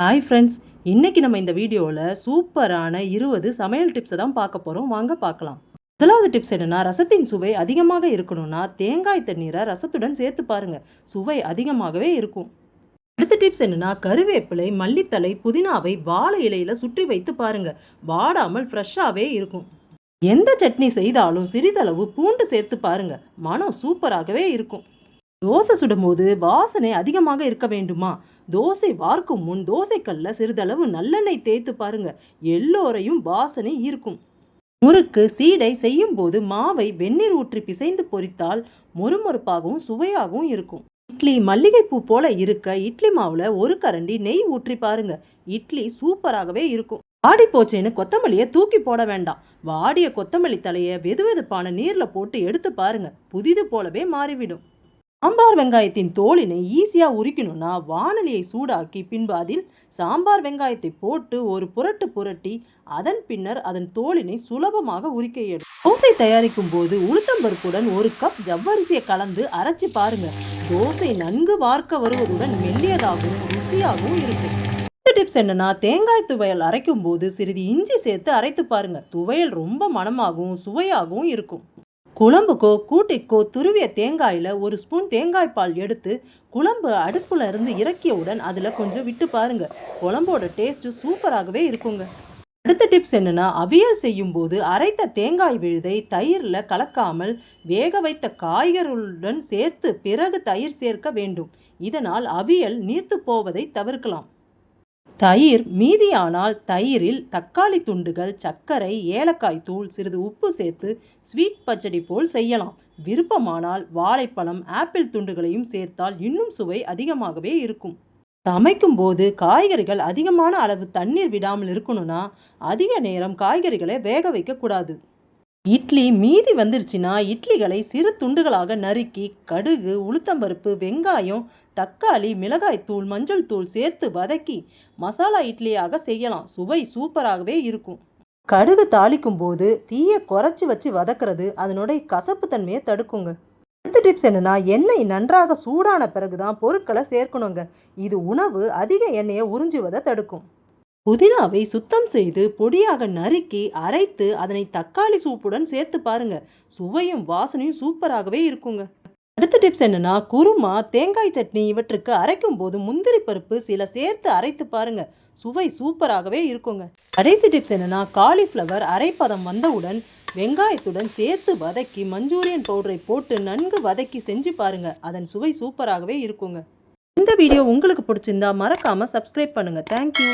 Hi friends இன்றைக்கி நம்ம இந்த வீடியோவில் சூப்பரான இருபது சமையல் டிப்ஸை தான் பார்க்க போகிறோம் வாங்க பார்க்கலாம். முதலாவது டிப்ஸ் என்னென்னா ரசத்தின் சுவை அதிகமாக இருக்கணும்னா தேங்காய் தண்ணீரை ரசத்துடன் சேர்த்து பாருங்கள் சுவை அதிகமாகவே இருக்கும். அடுத்த டிப்ஸ் என்னன்னா கருவேப்பிலை மல்லித்தலை புதினாவை வாழை இலையில் சுற்றி வைத்து பாருங்கள் வாடாமல் ஃப்ரெஷ்ஷாகவே இருக்கும். எந்த சட்னி செய்தாலும் சிறிதளவு பூண்டு சேர்த்து பாருங்கள் மனம் சூப்பராகவே இருக்கும். தோசை சுடும்போது வாசனை அதிகமாக இருக்க வேண்டுமா? தோசை வார்க்கும் முன் தோசைக்கல்ல சிறிதளவு நல்லெண்ணெய் தேய்த்து பாருங்க. எல்லோரையும் வாசனை ஈர்க்கும். முறுக்கு சீடை செய்யும் போது மாவை வெந்நீர் ஊற்றி பிசைந்து பொரித்தால் மொறுமொறுப்பாகவும் சுவையாகவும் இருக்கும். இட்லி மல்லிகைப்பூ போல இருக்க இட்லி மாவுல ஒரு கரண்டி நெய் ஊற்றி பாருங்க. இட்லி சூப்பராகவே இருக்கும். வாடி போச்சேன்னு கொத்தமல்லியை தூக்கி போட வேண்டாம். வாடிய கொத்தமல்லி தலையை வெதுவெதுப்பான நீர்ல போட்டு எடுத்து பாருங்க. புதிது போலவே மாறிவிடும். சாம்பார் வெங்காயத்தின் தோலினை ஈஸியாக உரிக்கணும்னா வானலியை சூடாக்கி பின்பு அதில் சாம்பார் வெங்காயத்தை போட்டு ஒரு புரட்டு புரட்டி அதன் பின்னர் அதன் தோலினை சுலபமாக உரிக்க இயலும் தோசை தயாரிக்கும் போது உளுத்தம்பருப்புடன் ஒரு கப் ஜவ்வரிசியை கலந்து அரைச்சி பாருங்க. தோசை நன்கு வார்க்க வருவதுடன் மெல்லியதாகவும் ருசியாகவும் இருக்கும். டிப்ஸ் என்னன்னா தேங்காய் துவையல் அரைக்கும் போது சிறிது இஞ்சி சேர்த்து அரைத்து பாருங்க. துவையல் ரொம்ப மணமாகவும் சுவையாகவும் இருக்கும். குழம்புக்கோ கூட்டிக்கோ துருவிய தேங்காயில் ஒரு ஸ்பூன் தேங்காய் பால் எடுத்து குழம்பு அடுப்பில் இருந்து இறக்கியவுடன் அதில் கொஞ்சம் விட்டு பாருங்க. குழம்போட டேஸ்ட்டு சூப்பராகவே இருக்குங்க. அடுத்த டிப்ஸ் என்னன்னா அவியல் செய்யும்போது அரைத்த தேங்காய் விழுதை தயிரில் கலக்காமல் வேக வைத்த காய்கறிகளுடன் சேர்த்து பிறகு தயிர் சேர்க்க வேண்டும். இதனால் அவியல் நீர்த்து போவதை தவிர்க்கலாம். தயிர் மீதியானால் தயிரில் தக்காளி துண்டுகள் சர்க்கரை ஏலக்காய் தூள் சிறிது உப்பு சேர்த்து ஸ்வீட் பச்சடி போல் செய்யலாம். விருப்பமானால் வாழைப்பழம் ஆப்பிள் துண்டுகளையும் சேர்த்தால் இன்னும் சுவை அதிகமாகவே இருக்கும். சமைக்கும் போது காய்கறிகள் அதிகமான அளவு தண்ணீர் விடாமல் இருக்கணும்னா அதிக நேரம் காய்கறிகளை வேக வைக்கக்கூடாது. இட்லி மீதி வந்துருச்சுன்னா இட்லிகளை சிறு துண்டுகளாக நறுக்கி கடுகு உளுத்தம்பருப்பு வெங்காயம் தக்காளி மிளகாய் தூள் மஞ்சள் தூள் சேர்த்து வதக்கி மசாலா இட்லியாக செய்யலாம். சுவை சூப்பராகவே இருக்கும். கடுகு தாளிக்கும் போது தீயை குறைச்சி வச்சு வதக்கிறது அதனுடைய கசப்பு தன்மையை தடுக்குங்க. அடுத்த டிப்ஸ் என்னென்னா எண்ணெய் நன்றாக சூடான பிறகுதான் பொருட்களை சேர்க்கணுங்க. இது உணவு அதிக எண்ணெயை உறிஞ்சுவதை தடுக்கும். புதினாவை சுத்தம் செய்து பொடியாக நறுக்கி அரைத்து அதனை தக்காளி சூப்புடன் சேர்த்து பாருங்க. சுவையும் வாசனையும் சூப்பராகவே இருக்குங்க. அடுத்த டிப்ஸ் என்னன்னா குருமா தேங்காய் சட்னி இவற்றுக்கு அரைக்கும் போது முந்திரி பருப்பு சில சேர்த்து அரைத்து பாருங்க. சுவை சூப்பராகவே இருக்குங்க. கடைசி டிப்ஸ் என்னன்னா காலிஃப்ளவர் அரைப்பதம் வந்தவுடன் வெங்காயத்துடன் சேர்த்து வதக்கி மஞ்சூரியன் பவுடரை போட்டு நன்கு வதக்கி செஞ்சு பாருங்க. அதன் சுவை சூப்பராகவே இருக்குங்க. இந்த வீடியோ உங்களுக்கு பிடிச்சிருந்தா மறக்காம சப்ஸ்கிரைப் பண்ணுங்க. தேங்க்யூ